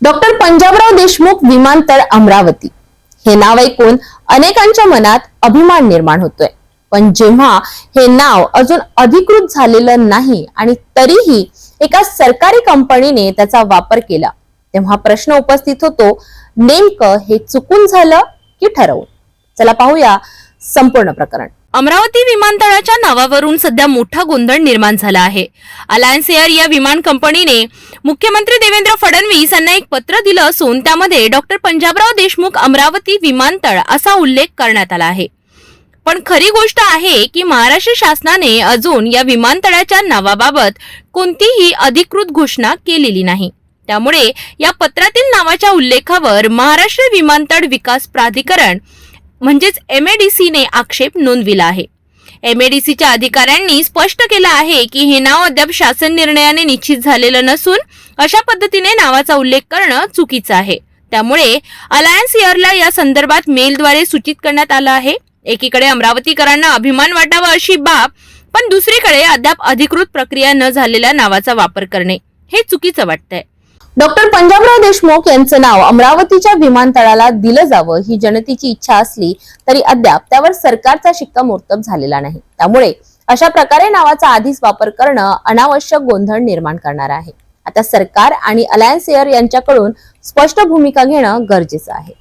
Doctor Panjabrao Deshmukh विमानतळ अमरावती. हे नाव ऐकून अनेकांच्या मनात अभिमान निर्माण होतोय. पण जेव्हा हे नाव अजून अधिकृत झालेलं नाही आणि तरीही एका सरकारी कंपनीने त्याचा वापर केला तेव्हा प्रश्न उपस्थित होतो नेमकं हे चुकून झालं की ठरवून? चला पाहूया संपूर्ण प्रकरण. अमरावती विमानतळाच्या नावावरून सध्या मोठा गोंधळ निर्माण झाला आहे. अलायन्स एअर या विमान कंपनीने मुख्यमंत्री देवेंद्र फडणवीस यांना एक पत्र दिलं असून त्यामध्ये डॉक्टर पंजाबराव देशमुख अमरावती विमानतळ असा उल्लेख करण्यात आला आहे. पण खरी गोष्ट आहे की महाराष्ट्र शासनाने अजून या विमानतळाच्या नावाबाबत कोणतीही अधिकृत घोषणा केलेली नाही. त्यामुळे या पत्रातील नावाच्या उल्लेखावर महाराष्ट्र विमानतळ विकास प्राधिकरण म्हणजेच एमएडीसीने आक्षेप नोंदविला आहे. एमएडीसीच्या अधिकाऱ्यांनी स्पष्ट केलं आहे की हे नाव अद्याप शासन निर्णयाने निश्चित झालेलं नसून अशा पद्धतीने नावाचा उल्लेख करणं चुकीचं आहे. त्यामुळे अलायन्स एअरला या संदर्भात मेलद्वारे सूचित करण्यात आलं आहे. एकीकडे अमरावतीकरांना अभिमान वाटावा अशी बाब पण दुसरीकडे अद्याप अधिकृत प्रक्रिया न झालेल्या नावाचा वापर करणे हे चुकीचं वाटतंय. डॉक्टर पंजाबराव देशमुख यांचं नाव अमरावतीच्या विमानतळाला दिलं जावं ही जनतेची इच्छा असली तरी अद्याप त्यावर सरकारचा शिक्कामोर्तब झालेला नाही. त्यामुळे अशा प्रकारे नावाचा आधीच वापर करणं अनावश्यक गोंधळ निर्माण करणार आहे. आता सरकार आणि अलायन्स एअर यांच्याकडून स्पष्ट भूमिका घेणं गरजेचं आहे.